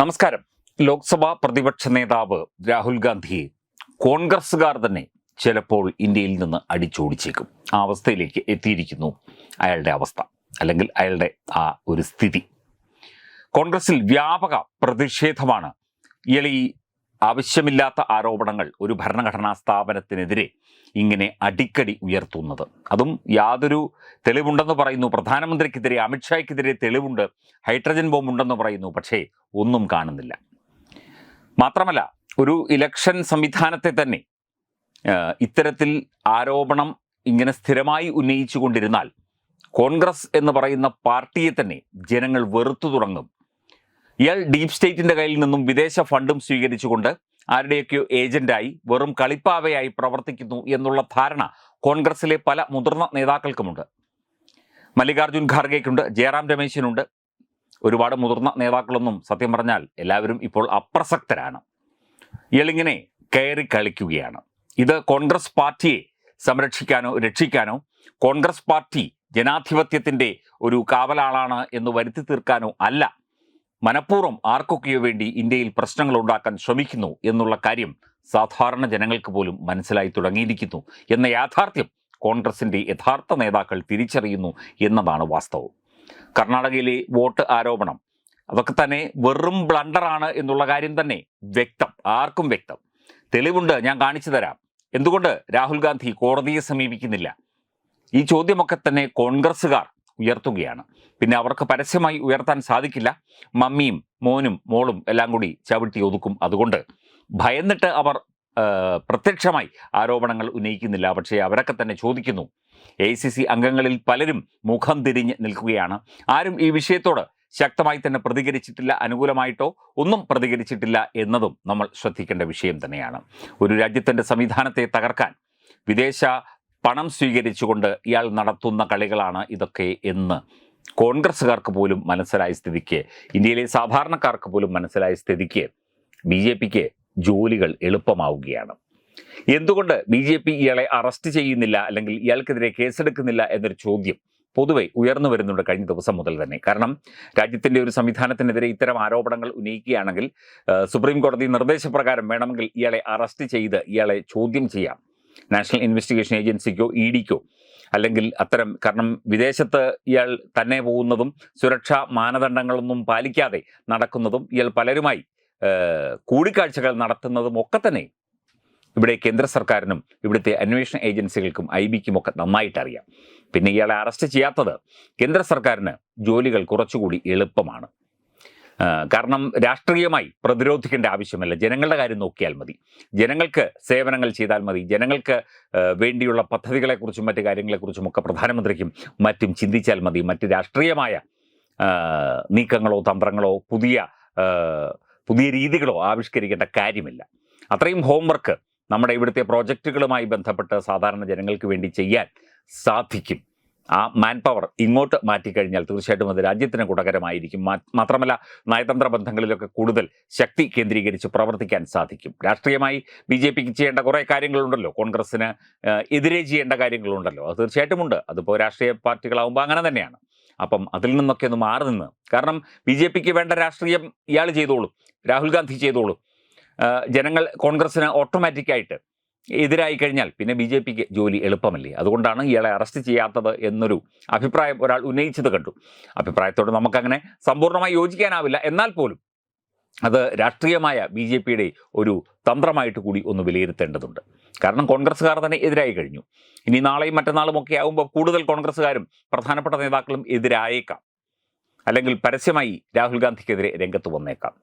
നമസ്കാരം. ലോക്സഭാ പ്രതിപക്ഷ നേതാവ് രാഹുൽ ഗാന്ധിയെ കോൺഗ്രസ്സുകാർ തന്നെ ചിലപ്പോൾ ഇന്ത്യയിൽ നിന്ന് അടിച്ചോടിച്ചേക്കും. ആ അവസ്ഥയിലേക്ക് എത്തിയിരിക്കുന്നു അയാളുടെ അവസ്ഥ അല്ലെങ്കിൽ അയാളുടെ ആ ഒരു സ്ഥിതി. കോൺഗ്രസിൽ വ്യാപക പ്രതിഷേധമാണ് ഇയാൾ ഈ ആവശ്യമില്ലാത്ത ആരോപണങ്ങൾ ഒരു ഭരണഘടനാ സ്ഥാപനത്തിനെതിരെ ഇങ്ങനെ അടിക്കടി ഉയർത്തുന്നത്. അതും യാതൊരു തെളിവുണ്ടെന്ന് പറയുന്നു. പ്രധാനമന്ത്രിക്കെതിരെ അമിത്ഷായ്ക്കെതിരെ തെളിവുണ്ട്. ഹൈഡ്രജൻ ബോംബ് ഉണ്ടെന്ന് പറയുന്നു. പക്ഷേ ഒന്നും കാണുന്നില്ല. മാത്രമല്ല ഒരു ഇലക്ഷൻ സംവിധാനത്തെ തന്നെ ഇത്തരത്തിൽ ആരോപണം ഇങ്ങനെ സ്ഥിരമായി ഉന്നയിച്ചു കൊണ്ടിരുന്നാൽ കോൺഗ്രസ് എന്ന് പറയുന്ന പാർട്ടിയെ തന്നെ ജനങ്ങൾ വെറുത്തു തുടങ്ങും. ഇയാൾ ഡീപ് സ്റ്റേറ്റിന്റെ കയ്യിൽ നിന്നും വിദേശ ഫണ്ടും സ്വീകരിച്ചുകൊണ്ട് ആരുടെയൊക്കെയോ ഏജന്റായി വെറും കളിപ്പാവയായി പ്രവർത്തിക്കുന്നു എന്നുള്ള ധാരണ കോൺഗ്രസിലെ പല മുതിർന്ന നേതാക്കൾക്കുമുണ്ട്. മല്ലികാർജുൻ ഖാർഗെക്കുണ്ട് ജയറാം രമേശിനുണ്ട്. ഒരുപാട് മുതിർന്ന നേതാക്കളൊന്നും സത്യം പറഞ്ഞാൽ എല്ലാവരും ഇപ്പോൾ അപ്രസക്തരാണ്. ഇയാളിങ്ങനെ കയറി കളിക്കുകയാണ്. ഇത് കോൺഗ്രസ് പാർട്ടിയെ സംരക്ഷിക്കാനോ രക്ഷിക്കാനോ കോൺഗ്രസ് പാർട്ടി ജനാധിപത്യത്തിന്റെ ഒരു കാവലാളാണ് എന്ന് വരുത്തി തീർക്കാനോ അല്ല മനഃപൂർവം ആർക്കൊക്കെയോ വേണ്ടി ഇന്ത്യയിൽ പ്രശ്നങ്ങൾ ഉണ്ടാക്കാൻ ശ്രമിക്കുന്നു എന്നുള്ള കാര്യം സാധാരണ ജനങ്ങൾക്ക് പോലും മനസ്സിലായി തുടങ്ങിയിരിക്കുന്നു എന്ന യാഥാർത്ഥ്യം കോൺഗ്രസിന്റെ യഥാർത്ഥ നേതാക്കൾ തിരിച്ചറിയുന്നു എന്നതാണ് വാസ്തവം. കർണാടകയിലെ വോട്ട് ആരോപണം അതൊക്കെ തന്നെ വെറും ബ്ലണ്ടറാണ് എന്നുള്ള കാര്യം തന്നെ വ്യക്തം ആർക്കും വ്യക്തം. തെളിവുണ്ട് ഞാൻ കാണിച്ചു തരാം. എന്തുകൊണ്ട് രാഹുൽ ഗാന്ധി കോടതിയെ സമീപിക്കുന്നില്ല? ഈ ചോദ്യമൊക്കെ തന്നെ കോൺഗ്രസ്സുകാർ ഉയർത്തുകയാണ്. പിന്നെ അവർക്ക് പരസ്യമായി ഉയർത്താൻ സാധിക്കില്ല. മമ്മിയും മോനും മോളും എല്ലാം കൂടി ചവിട്ടി ഒതുക്കും. അതുകൊണ്ട് ഭയന്നിട്ട് അവർ പ്രത്യക്ഷമായി ആരോപണങ്ങൾ ഉന്നയിക്കുന്നില്ല. പക്ഷേ അവരൊക്കെ തന്നെ ചോദിക്കുന്നു. എ അംഗങ്ങളിൽ പലരും മുഖം തിരിഞ്ഞ് നിൽക്കുകയാണ്. ആരും ഈ വിഷയത്തോട് ശക്തമായി തന്നെ പ്രതികരിച്ചിട്ടില്ല. അനുകൂലമായിട്ടോ ഒന്നും പ്രതികരിച്ചിട്ടില്ല എന്നതും നമ്മൾ ശ്രദ്ധിക്കേണ്ട വിഷയം തന്നെയാണ്. ഒരു രാജ്യത്തിന്റെ സംവിധാനത്തെ തകർക്കാൻ വിദേശ പണം സ്വീകരിച്ചുകൊണ്ട് ഇയാൾ നടത്തുന്ന കളികളാണ് ഇതൊക്കെ എന്ന് കോൺഗ്രസ്സുകാർക്ക് പോലും മനസ്സിലായ സ്ഥിതിക്ക് ഇന്ത്യയിലെ സാധാരണക്കാർക്ക് പോലും മനസ്സിലായ സ്ഥിതിക്ക് ബി ജെ പിക്ക് ജോലികൾ എളുപ്പമാവുകയാണ്. എന്തുകൊണ്ട് ബി ജെ പി ഇയാളെ അറസ്റ്റ് ചെയ്യുന്നില്ല അല്ലെങ്കിൽ ഇയാൾക്കെതിരെ കേസെടുക്കുന്നില്ല എന്നൊരു ചോദ്യം പൊതുവെ ഉയർന്നു വരുന്നുണ്ട് കഴിഞ്ഞ ദിവസം മുതൽ തന്നെ. കാരണം രാജ്യത്തിന്റെ ഒരു സംവിധാനത്തിനെതിരെ ഇത്തരം ആരോപണങ്ങൾ ഉന്നയിക്കുകയാണെങ്കിൽ സുപ്രീം കോടതി നിർദ്ദേശപ്രകാരം വേണമെങ്കിൽ ഇയാളെ അറസ്റ്റ് ചെയ്ത് ഇയാളെ ചോദ്യം ചെയ്യാം. നാഷണൽ ഇൻവെസ്റ്റിഗേഷൻ ഏജൻസിക്കോ ഇ ഡിക്കോ? അല്ലെങ്കിൽ അത്തരം കാരണം വിദേശത്ത് ഇയാൾ തന്നെ പോകുന്നതും സുരക്ഷാ മാനദണ്ഡങ്ങളൊന്നും പാലിക്കാതെ നടക്കുന്നതും ഇയാൾ പലരുമായി കൂടിക്കാഴ്ചകൾ നടത്തുന്നതും ഒക്കെ തന്നെ ഇവിടെ കേന്ദ്ര സർക്കാരിനും ഇവിടുത്തെ അന്വേഷണ ഏജൻസികൾക്കും ഐ ബിക്കും ഒക്കെ നന്നായിട്ട് അറിയാം. പിന്നെ ഇയാളെ അറസ്റ്റ് ചെയ്യാത്തത് കേന്ദ്ര സർക്കാരിന് ജോലികൾ കുറച്ചുകൂടി എളുപ്പമാണ്. കാരണം രാഷ്ട്രീയമായി പ്രതിരോധിക്കേണ്ട ആവശ്യമില്ല. ജനങ്ങളുടെ കാര്യം നോക്കിയാൽ മതി. ജനങ്ങൾക്ക് സേവനങ്ങൾ ചെയ്താൽ മതി. ജനങ്ങൾക്ക് വേണ്ടിയുള്ള പദ്ധതികളെക്കുറിച്ചും മറ്റു കാര്യങ്ങളെക്കുറിച്ചും ഒക്കെ പ്രധാനമന്ത്രിക്കും മറ്റും ചിന്തിച്ചാൽ മതി. മറ്റ് രാഷ്ട്രീയമായ നീക്കങ്ങളോ തന്ത്രങ്ങളോ പുതിയ പുതിയ രീതികളോ ആവിഷ്കരിക്കേണ്ട കാര്യമില്ല. അത്രയും ഹോംവർക്ക് നമ്മുടെ ഇവിടുത്തെ പ്രോജക്റ്റുകളുമായി ബന്ധപ്പെട്ട് സാധാരണ ജനങ്ങൾക്ക് വേണ്ടി ചെയ്യാൻ സാധിക്കും. ആ മാൻ പവർ ഇങ്ങോട്ട് മാറ്റിക്കഴിഞ്ഞാൽ തീർച്ചയായിട്ടും അത് രാജ്യത്തിന് ഗുണകരമായിരിക്കും. മാത്രമല്ല നയതന്ത്ര ബന്ധങ്ങളിലൊക്കെ കൂടുതൽ ശക്തി കേന്ദ്രീകരിച്ച് പ്രവർത്തിക്കാൻ സാധിക്കും. രാഷ്ട്രീയമായി ബി ജെ പിക്ക് ചെയ്യേണ്ട കുറേ കാര്യങ്ങളുണ്ടല്ലോ. കോൺഗ്രസ്സിന് എതിരെ ചെയ്യേണ്ട കാര്യങ്ങളുണ്ടല്ലോ. അത് തീർച്ചയായിട്ടും ഉണ്ട്. അതിപ്പോൾ രാഷ്ട്രീയ പാർട്ടികളാവുമ്പോൾ അങ്ങനെ തന്നെയാണ്. അപ്പം അതിൽ നിന്നൊക്കെ ഒന്ന് മാറി നിന്ന്. കാരണം ബി ജെ പിക്ക് വേണ്ട രാഷ്ട്രീയം ഇയാൾ ചെയ്തോളും. രാഹുൽ ഗാന്ധി ചെയ്തോളും. ജനങ്ങൾ കോൺഗ്രസ്സിന് ഓട്ടോമാറ്റിക്കായിട്ട് എതിരായി കഴിഞ്ഞാൽ പിന്നെ ബി ജെ പിക്ക് ജോലി എളുപ്പമല്ലേ? അതുകൊണ്ടാണ് ഇയാളെ അറസ്റ്റ് ചെയ്യാത്തത് എന്നൊരു അഭിപ്രായം ഒരാൾ ഉന്നയിച്ചത് കണ്ടു. അഭിപ്രായത്തോട് നമുക്കങ്ങനെ സമ്പൂർണമായി യോജിക്കാനാവില്ല. എന്നാൽ പോലും അത് രാഷ്ട്രീയമായ ബി ജെ പിയുടെ ഒരു തന്ത്രമായിട്ട് കൂടി ഒന്ന് വിലയിരുത്തേണ്ടതുണ്ട്. കാരണം കോൺഗ്രസ്സുകാർ തന്നെ എതിരായി കഴിഞ്ഞു. ഇനി നാളെയും മറ്റന്നാളും ഒക്കെ ആകുമ്പോൾ കൂടുതൽ കോൺഗ്രസ്സുകാരും പ്രധാനപ്പെട്ട നേതാക്കളും എതിരായേക്കാം. അല്ലെങ്കിൽ പരസ്യമായി രാഹുൽ ഗാന്ധിക്കെതിരെ രംഗത്ത് വന്നേക്കാം.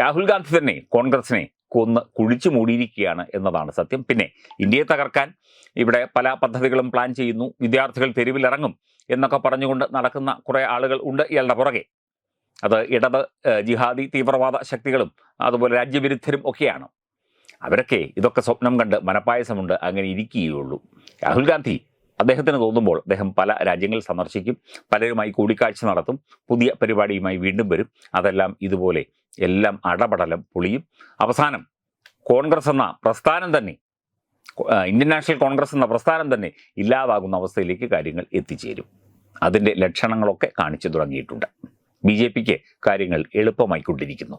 രാഹുൽ ഗാന്ധി തന്നെ കോൺഗ്രസിനെ കൊന്ന് കുഴിച്ചു മൂടിയിരിക്കുകയാണ് എന്നതാണ് സത്യം. പിന്നെ ഇന്ത്യയെ തകർക്കാൻ ഇവിടെ പല പദ്ധതികളും പ്ലാൻ ചെയ്യുന്നു. വിദ്യാർത്ഥികൾ തെരുവിലിറങ്ങും എന്നൊക്കെ പറഞ്ഞുകൊണ്ട് നടക്കുന്ന കുറേ ആളുകൾ ഉണ്ട് ഇയാളുടെ പുറകെ. അത് ഇടത് ജിഹാദി തീവ്രവാദ ശക്തികളും അതുപോലെ രാജ്യവിരുദ്ധരും ഒക്കെയാണ്. അവരൊക്കെ ഇതൊക്കെ സ്വപ്നം കണ്ട് മനപ്പായസമുണ്ട്. അങ്ങനെ ഇരിക്കുകയുള്ളൂ. രാഹുൽ ഗാന്ധി അദ്ദേഹത്തിന് തോന്നുമ്പോൾ അദ്ദേഹം പല രാജ്യങ്ങൾ സന്ദർശിക്കും പലരുമായി കൂടിക്കാഴ്ച നടത്തും പുതിയ പരിപാടിയുമായി വീണ്ടും വരും. അതെല്ലാം ഇതുപോലെ എല്ലാം അടപടലം പൊളിയും. അവസാനം കോൺഗ്രസ് എന്ന പ്രസ്ഥാനം തന്നെ ഇന്ത്യൻ നാഷണൽ കോൺഗ്രസ് എന്ന പ്രസ്ഥാനം തന്നെ ഇല്ലാതാകുന്ന അവസ്ഥയിലേക്ക് കാര്യങ്ങൾ എത്തിച്ചേരും. അതിന്റെ ലക്ഷണങ്ങളൊക്കെ കാണിച്ചു തുടങ്ങിയിട്ടുണ്ട്. ബി ജെ പിക്ക് കാര്യങ്ങൾ എളുപ്പമായിക്കൊണ്ടിരിക്കുന്നു.